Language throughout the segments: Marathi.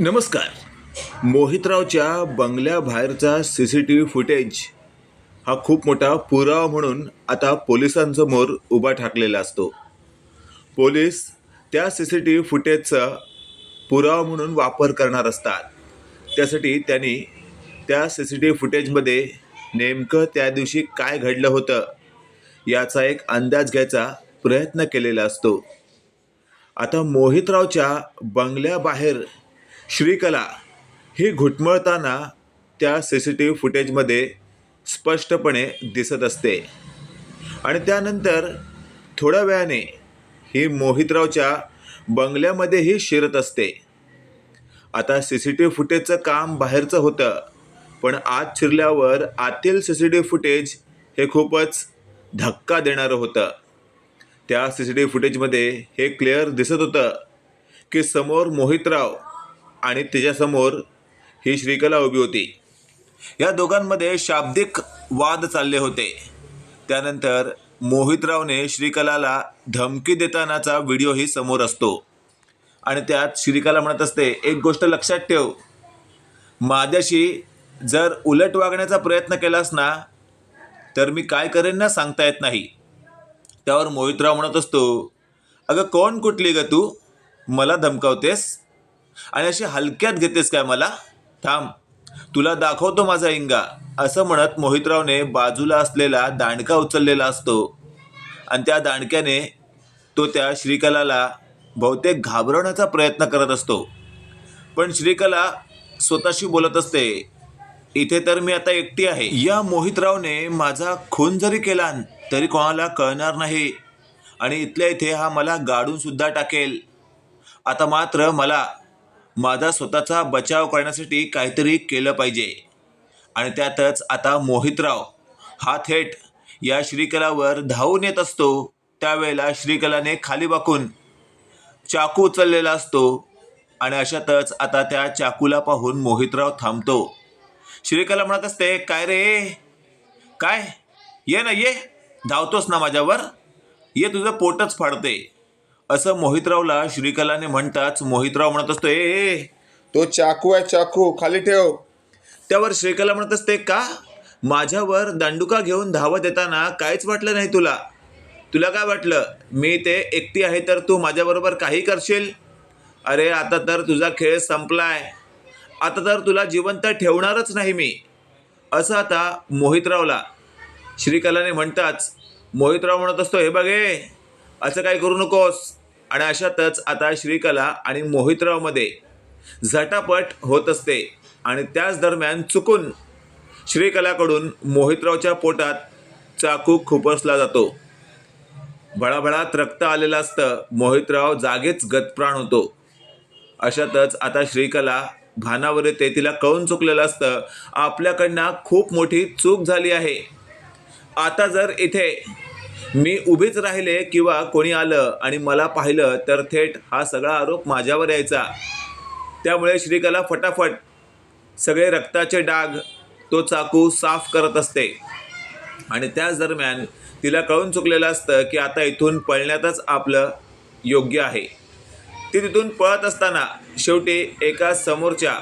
नमस्कार. मोहितरावच्या बंगल्याबाहेरचा C C T V footage हा खूप मोठा पुरावा म्हणून आता पोलिसांसमोर उभा ठाकलेला असतो. पोलीस त्या सी सी टी व्ही फुटेजचा पुरावा म्हणून वापर करणार असतात. त्यासाठी त्यांनी त्या सी सी टी व्ही फुटेजमध्ये नेमकं त्या दिवशी काय घडलं होतं याचा एक अंदाज घ्यायचा प्रयत्न केलेला असतो. आता मोहितरावच्या बंगल्याबाहेर श्रीकला ही घुटमळताना त्या सी सी टी व्ही फुटेजमध्ये स्पष्टपणे दिसत असते. आणि त्यानंतर थोड्या वेळाने ही मोहितरावच्या बंगल्यामध्येही शिरत असते. आता सी सी टी व्ही फुटेजचं काम बाहेरचं होतं पण आत शिरल्यावर आतील C C T V footage हे खूपच धक्का देणारं होतं. त्या सी सी टी व्ही फुटेजमध्ये हे क्लिअर दिसत होतं की समोर मोहितराव आणि तिच्यासमोर ही श्रीकला उभी होती. या दोघांमध्ये शाब्दिक वाद चालले होते. त्यानंतर मोहितरावने श्रीकलाला धमकी देतानाचा व्हिडिओही समोर असतो. आणि त्यात श्रीकला म्हणत असते एक गोष्ट लक्षात ठेव. माझ्याशी जर उलट वागण्याचा प्रयत्न केलास ना तर मी काय करेन ना सांगता येत नाही. त्यावर मोहितराव म्हणत असतो अगं कोण कुठली ग तू? मला धमकावतेस? आणि अशी हलक्यात घेतेस काय मला? थांब. तुला दाखवतो माझा इंगा असं म्हणत मोहितरावने बाजूला असलेला दांडका उचललेला असतो. आणि त्या दांडक्याने तो त्या श्रीकलाला बहुतेक घाबरवण्याचा प्रयत्न करत असतो. पण श्रीकला स्वतःशी बोलत असते इथे तर मी आता एकटी आहे. या मोहितरावने माझा खून जरी केला तरी कोणाला कळणार नाही. आणि इथल्या इथे हा मला गाडून सुद्धा टाकेल. आता मात्र मला माझा स्वतःचा बचाव करण्यासाठी काहीतरी केलं पाहिजे. आणि त्यातच आता मोहितराव हा थेट या श्रीकलावर धावून येत असतो. त्यावेळेला श्रीकलाने खाली बाकून चाकू उचललेला असतो. आणि अशातच आता त्या चाकूला पाहून मोहितराव थांबतो. श्रीकला म्हणत असते काय रे? काय? ये ना ये. धावतोस ना माझ्यावर? ये तुझं पोटच फाडते. असं मोहितरावला श्रीकलाने म्हणताच मोहितराव म्हणत असतो ए तो चाकू आहे चाकू खाली ठेव. त्यावर श्रीकला म्हणत असते का? माझ्यावर दांडुका घेऊन धावत येताना काहीच वाटलं नाही तुला? तुला काय वाटलं? मी ते एकटी आहे तर तू माझ्याबरोबर काही करशील? अरे आता तर तुझा खेळ संपलाय. आता तर तुला जिवंत ठेवणारच नाही मी. असं आता मोहितरावला श्रीकलाने म्हणताच मोहितराव म्हणत असतो हे बघे असं काही करू नकोस. आणि अशातच आता श्रीकला आणि मोहितरावमध्ये झटापट होत असते. आणि त्याच दरम्यान चुकून श्रीकलाकडून मोहितरावच्या पोटात चाकू खुपसला जातो. भळाभळात रक्त आलेलं असतं. मोहितराव जागेच गतप्राण होतो. अशातच आता श्रीकला भानावर येते. तिला कळून चुकलेलं असतं. आपल्याकडनं खूप मोठी चूक झाली आहे. आता जर इथे मी उभीच राहिले किंवा कोणी आलं आणि मला पाहिलं तर थेट हा सगळा आरोप माझ्यावर यायचा. त्यामुळे श्रीकला फटाफट सगळे रक्ताचे डाग तो चाकू साफ करत असते. आणि त्याच दरम्यान तिला कळून चुकलेलं असतं की आता इथून पळण्यातच आपलं योग्य आहे. ती तिथून पळत असताना शेवटी एका समोरच्या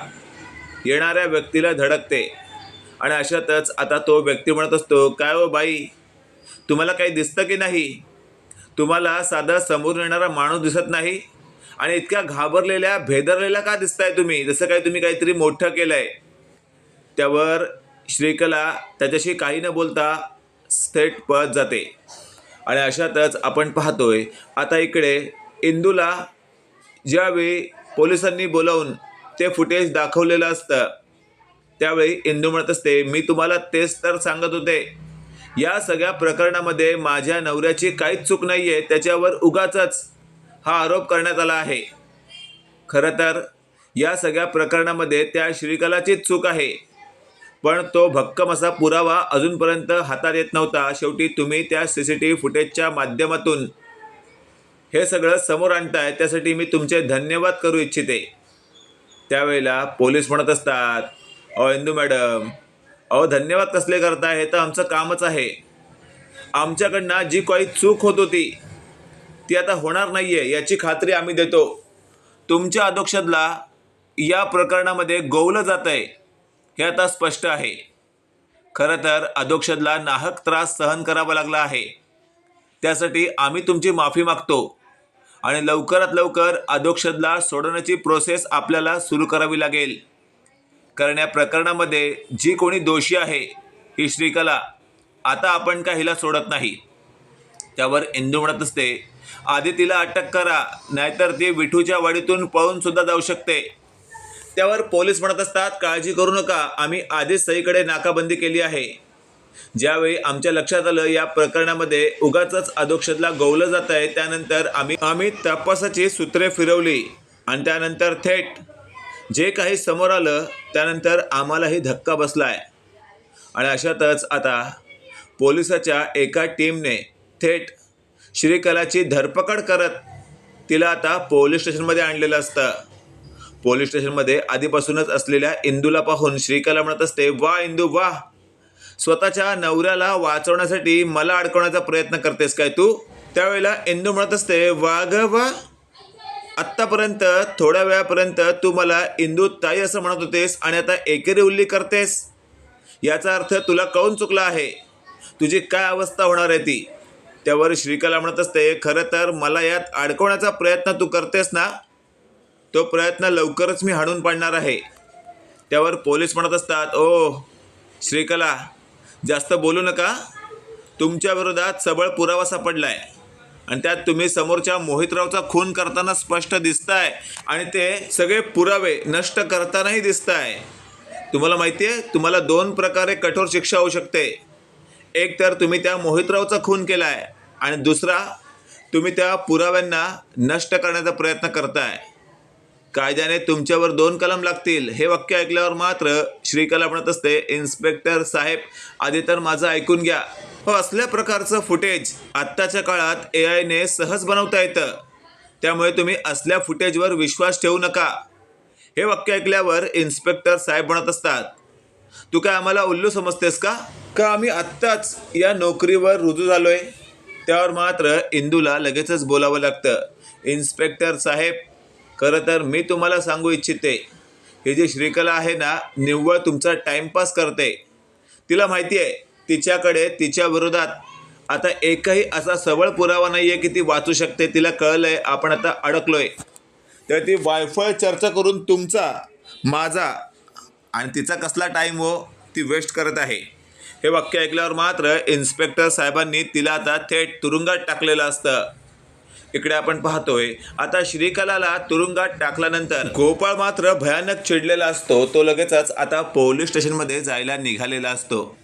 येणाऱ्या व्यक्तीला धडकते. आणि अशातच आता तो व्यक्ती म्हणत असतो काय हो बाई तुम्हाला काही दिसतं की नाही? तुम्हाला साधा समोर येणारा माणूस दिसत नाही? आणि इतक्या घाबरलेल्या भेदरलेल्या का दिसताय तुम्ही? जसं काही तुम्ही काहीतरी मोठं केलं आहे त्यावर श्रीकला त्याच्याशी काही न बोलता थेट पळत जाते. आणि अशातच आपण पाहतोय आता इकडे इंदूला ज्यावेळी पोलिसांनी बोलावून ते फुटेज दाखवलेलं असतं त्यावेळी इंदू म्हणत असते मी तुम्हाला तेच तर सांगत होते. या सगळ्या प्रकरणामध्ये माझ्या नवऱ्याची काहीच चूक नाही आहे त्याच्यावर उगाचच हा आरोप करण्यात आला आहे. खरं तर या सगळ्या प्रकरणामध्ये त्या श्रीकलाचीच चूक आहे. पण तो भक्कम असा पुरावा अजूनपर्यंत हातात येत नव्हता. शेवटी तुम्ही त्या सी सी टी व्ही फुटेजच्या माध्यमातून हे सगळं समोर आणताय त्यासाठी मी तुमचे धन्यवाद करू इच्छिते. त्यावेळेला पोलीस म्हणत असतात अहो इंदू मॅडम अहो धन्यवाद कसले करताय? हे तर आमचं कामच आहे. आमच्याकडनं जी काही चूक होत होती ती आता होणार नाही आहे याची खात्री आम्ही देतो. तुमच्या अधोक्षदला या प्रकरणामध्ये गोवलं जात आहे हे आता स्पष्ट आहे. खरं तर अधोक्षदला नाहक त्रास सहन करावा लागला आहे. त्यासाठी आम्ही तुमची माफी मागतो आणि लवकरात लवकर अधोक्षदला सोडवण्याची प्रोसेस आपल्याला सुरू करावी लागेल. करण्या प्रकरणामध्ये जी कोणी दोषी आहे ही श्रीकला आता आपण का हिला सोडत नाही? त्यावर इंदू म्हणत असते आधी तिला अटक करा नाहीतर ती विठूच्या वाडीतून पळून सुद्धा जाऊ शकते. त्यावर पोलीस म्हणत असतात काळजी करू नका आम्ही आधीच सईकडे नाकाबंदी केली आहे. ज्यावेळी आमच्या लक्षात आलं या प्रकरणामध्ये उगाच अधोक्षतला गोवलं जात आहे त्यानंतर आम्ही आम्ही तपासाची सूत्रे फिरवली आणि त्यानंतर थेट जे काही समोर आलं त्यानंतर आम्हालाही धक्का बसला आहे आणि अशातच आता पोलिसाच्या एका टीमने थेट श्रीकलाची धरपकड करत तिला आता पोलीस स्टेशनमध्ये आणलेलं असतं. पोलीस स्टेशनमध्ये आधीपासूनच असलेल्या इंदूला पाहून श्रीकला म्हणत असते वा इंदू वा! स्वतःच्या नवऱ्याला वाचवण्यासाठी मला अडकवण्याचा प्रयत्न करतेस काय तू? त्यावेळेला इंदू म्हणत असते वा ग वा! आत्तापर्यंत थोड्या वेळापर्यंत तू मला इंदू ताई असं म्हणत होतेस आणि आता एकेरी उल्ली करतेस. याचा अर्थ तुला कळून चुकला आहे. तुझी काय अवस्था होणार आहे ती? त्यावर श्रीकला म्हणत असते खरं तर मला यात अडकवण्याचा प्रयत्न तू करतेस ना? तो प्रयत्न लवकरच मी हाणून पाडणार आहे. त्यावर पोलीस म्हणत असतात ओ श्रीकला जास्त बोलू नका. तुमच्या विरोधात सबळ पुरावा सापडला आहे आणि त्यात तुम्ही समोरच्या मोहितरावचा खून करताना स्पष्ट दिसताय आणि ते सगळे पुरावे नष्ट करतानाही दिसताय. तुम्हाला माहिती आहे तुम्हाला दोन प्रकारे कठोर शिक्षा होऊ शकते. एक तर तुम्ही त्या मोहितरावचा खून केला आहे आणि दुसरा तुम्ही त्या पुराव्यांना नष्ट करण्याचा प्रयत्न करताय. कायद्याने तुमच्यावर दोन कलम लागतील. हे वाक्य ऐकल्यावर मात्र श्रीकला म्हणत असते. इन्स्पेक्टर साहेब आधी तर माझं ऐकून घ्या. हो असल्या प्रकारचं फुटेज आत्ताच्या काळात ए आयने सहज बनवता येतं. त्यामुळे तुम्ही असल्या फुटेजवर विश्वास ठेवू नका. हे वाक्य ऐकल्यावर इन्स्पेक्टर साहेब म्हणत असतात तू काय आम्हाला उल्लू समजतेस का? का आम्ही आत्ताच या नोकरीवर रुजू झालोय? त्यावर मात्र इंदूला लगेचच बोलावं लागतं. इन्स्पेक्टर साहेब खरं तर मी तुम्हाला सांगू इच्छिते. ही जी श्रीकला आहे ना निव्वळ तुमचा टाइमपास करते. तिला माहिती आहे तिच्याकडे तिच्या विरोधात आता एकही असा सबळ पुरावा नाही आहे की ती वाचू शकते. तिला कळलं आहे आपण आता अडकलोय. तर ती वायफळ चर्चा करून तुमचा माझा आणि तिचा कसला टाईम हो ती वेस्ट करत आहे. हे वाक्य ऐकल्यावर मात्र इन्स्पेक्टर साहेबांनी तिला आता थेट तुरुंगात टाकलेलं असतं. इकडे आपण पाहतोय आता श्रीकलाला तुरुंगात टाकल्यानंतर गोपाळ मात्र भयानक चिडलेला असतो. तो लगेचच आता पोलीस स्टेशनमध्ये जायला निघालेला असतो.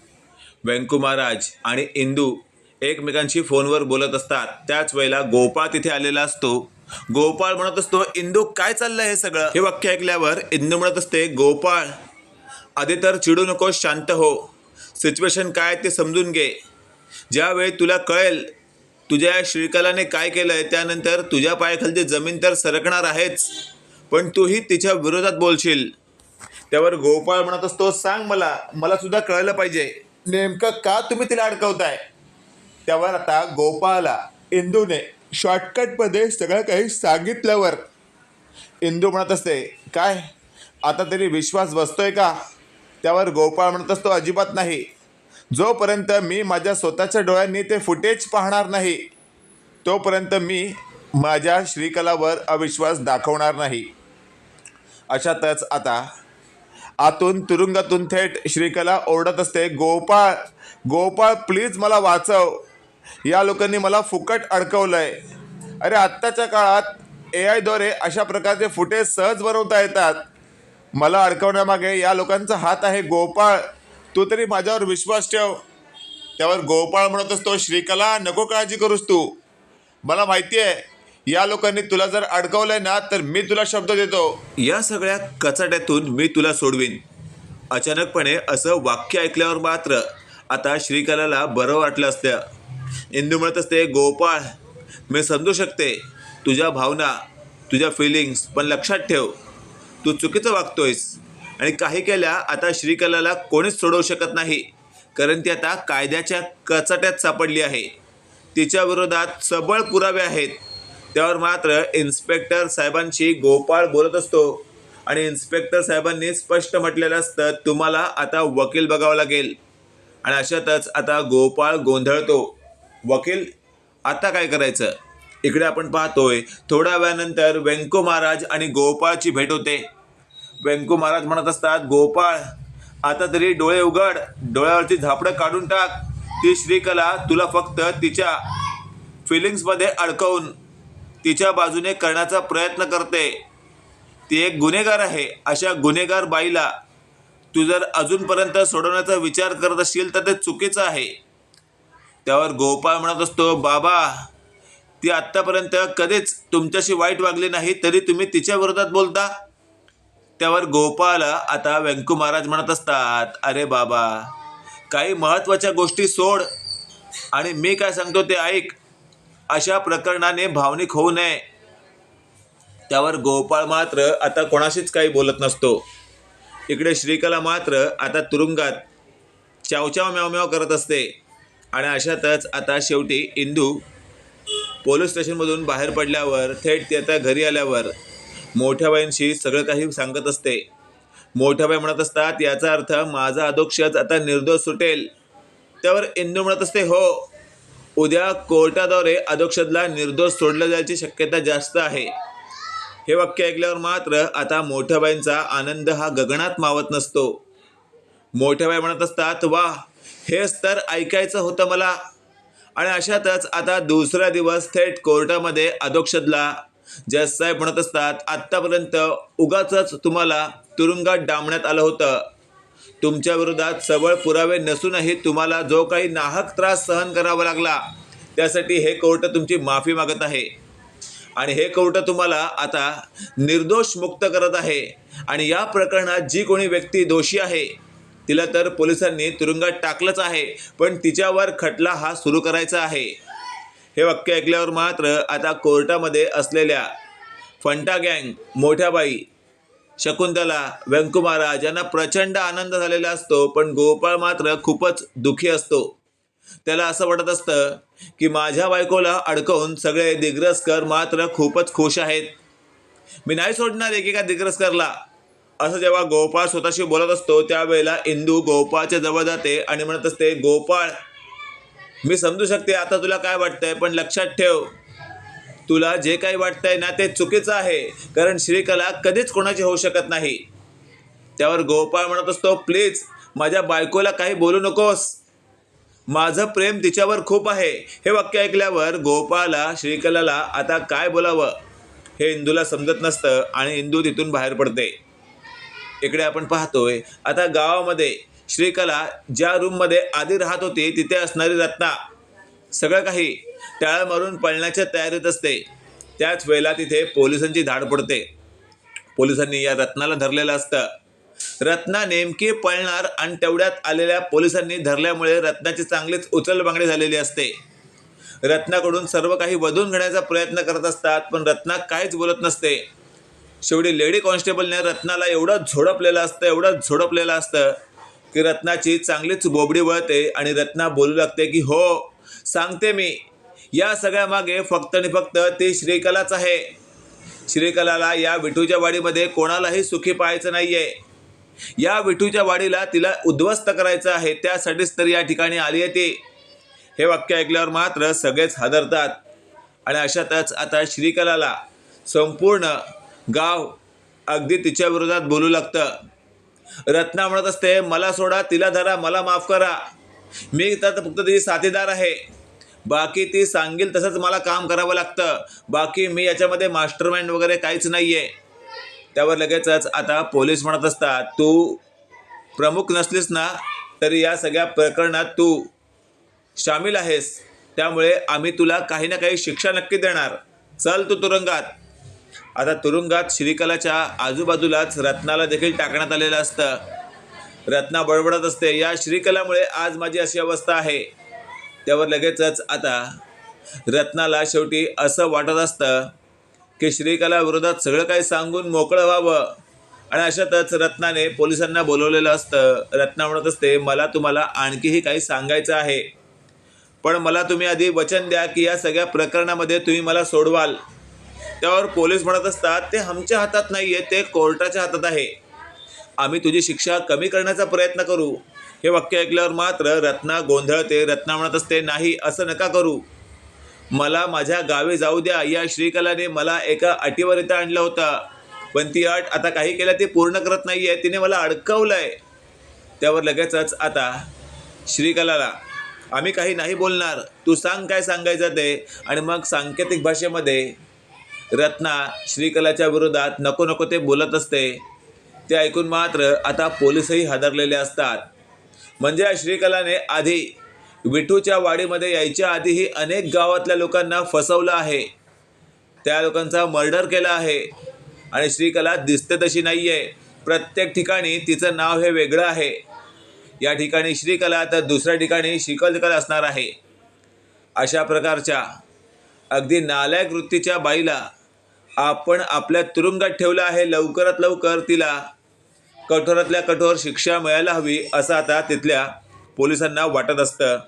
व्यंकुमाराज आणि इंदू एकमेकांशी फोनवर बोलत असतात. त्याच वेळेला गोपाळ तिथे आलेला असतो. गोपाळ म्हणत असतो इंदू काय चाललंय हे सगळं? हे वाक्य ऐकल्यावर इंदू म्हणत असते गोपाळ आधी तर चिडू नको शांत हो. सिच्युएशन काय ते समजून घे. ज्यावेळी तुला कळेल तुझ्या श्रीकलाने काय केलं आहे त्यानंतर तुझ्या पायाखालची जमीन तर सरकणार आहेच. पण तूही तिच्या विरोधात बोलशील. त्यावर गोपाळ म्हणत असतो सांग मला मला सुद्धा कळलं पाहिजे. नेमकं का तुम्ही तिला अडकवताय? त्यावर आता गोपाला इंदूने शॉर्टकटमध्ये सगळं काही सांगितल्यावर इंदू म्हणत असते काय? आता तरी विश्वास बसतोय का? त्यावर गोपाळ म्हणत असतो अजिबात नाही. जोपर्यंत मी माझ्या स्वतःच्या डोळ्यांनी ते फुटेज पाहणार नाही तोपर्यंत मी माझ्या श्रीकलावर अविश्वास दाखवणार नाही. अशातच आता आतून तुरुंगातून थेट श्रीकला ओरडत असते गोपाळ गोपाळ प्लीज मला वाचव. या लोकांनी मला फुकट अडकवलंय. अरे आत्ताच्या काळात ए आयद्वारे अशा प्रकारचे फुटेज सहज बनवता येतात. मला अडकवण्यामागे या लोकांचा हात आहे गोपाळ तू तरी माझ्यावर विश्वास ठेव. त्यावर गोपाळ म्हणत असतो श्रीकला नको काळजी करूस तू. मला माहिती आहे या लोकांनी तुला जर अडकवलंय ना तर मी तुला शब्द देतो. या सगळ्या कचाट्यातून मी तुला सोडवीन. अचानकपणे असं वाक्य ऐकल्यावर मात्र आता श्रीकलाला बरं वाटलं असतं. इंदू म्हणत असते गोपाळ मी समजू शकते तुझ्या भावना तुझ्या फिलिंग्स पण लक्षात ठेव. तू चुकीचं वागतोयस आणि काही केल्या आता श्रीकलाला कोणीच सोडवू शकत नाही कारण ती आता कायद्याच्या कचाट्यात सापडली आहे. तिच्या विरोधात सबळ पुरावे आहेत. त्यावर मात्र इन्स्पेक्टर साहेबांशी गोपाळ बोलत असतो. आणि इन्स्पेक्टर साहेबांनी स्पष्ट म्हटलेलं असतं तुम्हाला आता वकील बघावं लागेल. आणि अशातच आता गोपाळ गोंधळतो. वकील आता काय करायचं? इकडे आपण पाहतोय थोड्या वेळानंतर व्यंको महाराज आणि गोपाळची भेट होते. व्यंको महाराज म्हणत असतात गोपाळ आता तरी डोळे उघड डोळ्यावरची झापडं काढून टाक. ती श्रीकला तुला फक्त तिच्या फिलिंग्समध्ये अडकवून तिच्या बाजूने करण्याचा प्रयत्न करते. ती एक गुन्हेगार आहे. अशा गुन्हेगार बाईला तू जर अजूनपर्यंत सोडवण्याचा विचार करत असशील तर ते चुकीचं आहे. त्यावर गोपाळ म्हणत असतो बाबा ती आत्तापर्यंत कधीच तुमच्याशी वाईट वागली नाही तरी तुम्ही तिच्या विरोधात बोलता? त्यावर गोपाळ आता व्यंकू महाराज म्हणत असतात अरे बाबा काही महत्त्वाच्या गोष्टी सोड आणि मी काय सांगतो ते ऐक. अशा प्रकरणाने भावनिक होऊ नये. त्यावर गोपाळ मात्र आता कोणाशीच काही बोलत नसतो. इकडे श्रीकला मात्र आता तुरुंगात चावचाव म्याव म्याव करत असते. आणि अशातच आता शेवटी इंदू पोलीस स्टेशनमधून बाहेर पडल्यावर थेट ती आता घरी आल्यावर मोठ्या बाईंशी सगळं काही सांगत असते. मोठ्या बाई म्हणत असतात याचा अर्थ माझा अधोक्षच आता निर्दोष सुटेल त्यावर इंदू म्हणत असते हो उद्या कोर्टाद्वारे अधोक्षजला निर्दोष सोडलं जायची शक्यता जास्त आहे. हे वाक्य ऐकल्यावर मात्र आता मोठ्याबाईंचा आनंद हा गगनात मावत नसतो. मोठ्याबाई म्हणत असतात वा हेच तर ऐकायचं होतं मला. आणि अशातच आता दुसरा दिवस थेट कोर्टामध्ये अधोक्षदला. जज साहेब म्हणत असतात आत्तापर्यंत उगाच तुम्हाला तुरुंगात डांबण्यात आलं होतं. तुमच्या विरोधात सबळ पुरावे नसूनही तुम्हाला जो काही नाहक त्रास सहन करावा लागला त्यासाठी हे कोर्ट तुमची माफी मागत आहे. आणि हे कोर्ट तुम्हाला आता निर्दोष मुक्त करत आहे. आणि या प्रकरणात जी कोणी व्यक्ती दोषी आहे तिला तर पोलिसांनी तुरुंगात टाकलंच आहे पण तिच्यावर खटला हा सुरू करायचा आहे. हे वाक्य ऐकल्यावर मात्र आता कोर्टामध्ये असलेल्या फंटा गँग मोठ्याबाई शकुंतला व्यंकुमाराज यांना प्रचंड आनंद झालेला असतो पण गोपाळ मात्र खूपच दुःखी असतो. त्याला असं वाटत असतं की माझ्या बायकोला अडकवून सगळे दिग्रसकर मात्र खूपच खुश आहेत. मी नाही सोडणार एकेका दिग्रसकरला. असं जेव्हा गोपाळ स्वतःशी बोलत असतो त्यावेळेला इंदू गोपाळच्या जवळ जाते आणि म्हणत असते गोपाळ मी समजू शकते आता तुला काय वाटतंय पण लक्षात ठेव. तुला जे काही वाटतंय ना ते चुकीचं आहे. कारण श्रीकला कधीच कोणाची होऊ शकत नाही. त्यावर गोपाळ म्हणत असतो प्लीज माझ्या बायकोला काही बोलू नकोस. माझं प्रेम तिच्यावर खूप आहे. हे वाक्य ऐकल्यावर गोपाला श्रीकलाला आता काय बोलावं? हे इंदूला समजत नसतं आणि इंदू तिथून बाहेर पडते. इकडे आपण पाहतोय आता गावामध्ये श्रीकला ज्या रूममध्ये आधी राहत होती तिथे असणारी रत्ना. सगळं काही टाळ मारून पळण्याच्या तयारीत असते. त्याच वेळेला तिथे पोलिसांची धाड पडते. पोलिसांनी या रत्नाला धरलेलं असतं. रत्ना नेमकी पळणार आणि तेवढ्यात आलेल्या पोलिसांनी धरल्यामुळे रत्नाची चांगलीच उचलबांगडी झालेली असते. रत्नाकडून सर्व काही वधून घेण्याचा प्रयत्न करत असतात पण रत्ना काहीच बोलत नसते. शेवटी लेडी कॉन्स्टेबलने रत्नाला एवढं झोडपलेलं असतं एवढं झोडपलेलं असतं की रत्नाची चांगलीच बोबडी वळते आणि रत्ना बोलू लागते की हो सांगते मी. या सगळ्यामागे फक्त आणि फक्त ती श्रीकलाच आहे. श्रीकलाला या विठूच्या वाडीमध्ये कोणालाही सुखी पाहायचं नाही आहे या विठूच्या वाडीला तिला उद्ध्वस्त करायचं आहे. त्यासाठीच तर या ठिकाणी आली आहे ती. हे वाक्य ऐकल्यावर मात्र सगळेच हादरतात. आणि अशातच आता श्रीकलाला संपूर्ण गाव अगदी तिच्या विरोधात बोलू लागतं. रत्ना म्हणत असते मला सोडा तिला धरा मला माफ करा. मी तर फक्त तिची साथीदार आहे. बाकी ती सांगेल तसंच मला काम करावं लागतं. बाकी मी याच्यामध्ये मास्टरमाइंड वगैरे काहीच नाही आहे त्यावर लगेचच आता पोलीस म्हणत असतात तू प्रमुख नसलीस ना तरी या सगळ्या प्रकरणात तू सामील आहेस. त्यामुळे आम्ही तुला काही ना काही शिक्षा नक्की देणार. चल तू तुरुंगात. आता तुरुंगात श्रीकलाच्या आजूबाजूलाच रत्नाला देखील टाकण्यात आलेलं असतं. रत्ना बडबडत असते या श्रीकलामुळे आज माझी अशी अवस्था आहे. त्यावर लगेचच आता रत्नाला शेवटी असं वाटत असतं की श्रीकला विरोधात सगळं काही सांगून मोकळं व्हावं. आणि अशातच रत्नाने पोलिसांना बोलवलेलं असतं. रत्ना म्हणत असते मला तुम्हाला आणखीही काही सांगायचं आहे. पण मला तुम्ही आधी वचन द्या की या सगळ्या प्रकरणामध्ये तुम्ही मला सोडवाल. त्यावर पोलीस म्हणत असतात ते आमच्या हातात नाही आहे ते कोर्टाच्या हातात आहे. आम्ही तुझी शिक्षा कमी करण्याचा प्रयत्न करू. हे वाक्य ऐकल्यावर मात्र रत्ना गोंधळते. रत्ना म्हणत असते नाही असं नका करू. मला माझ्या गावी जाऊ द्या. या श्रीकलाने मला एका अटीवर इथं आणलं होतं. पण ती अट आता काही केलं ती पूर्ण करत नाही आहे तिने मला अडकवलं आहे त्यावर लगेचच आता श्रीकलाला आम्ही काही नाही बोलणार. तू सांग काय सांगायचं ते. आणि मग सांकेतिक भाषेमध्ये रत्ना श्रीकलाच्या विरोधात नको नको ते बोलत असते. ते ऐकून मात्र आता पोलीसही हादरलेले असतात. म्हणजे या श्रीकलाने आधी विठूच्या वाडीमध्ये यायच्या आधीही अनेक गावातल्या लोकांना फसवलं आहे. त्या लोकांचा मर्डर केला आहे. आणि श्रीकला दिसते तशी नाही आहे प्रत्येक ठिकाणी तिचं नाव हे वेगळं आहे. या ठिकाणी श्रीकला तर दुसऱ्या ठिकाणी शिकलकला असणार आहे. अशा प्रकारच्या अगदी नालायक वृत्तीच्या बाईला आपण आपल्या तुरुंगात ठेवलं आहे. लवकरात लवकर तिला कठोरातल्या कठोर शिक्षा मिळायला हवी असं आता तिथल्या पोलिसांना वाटत असतं.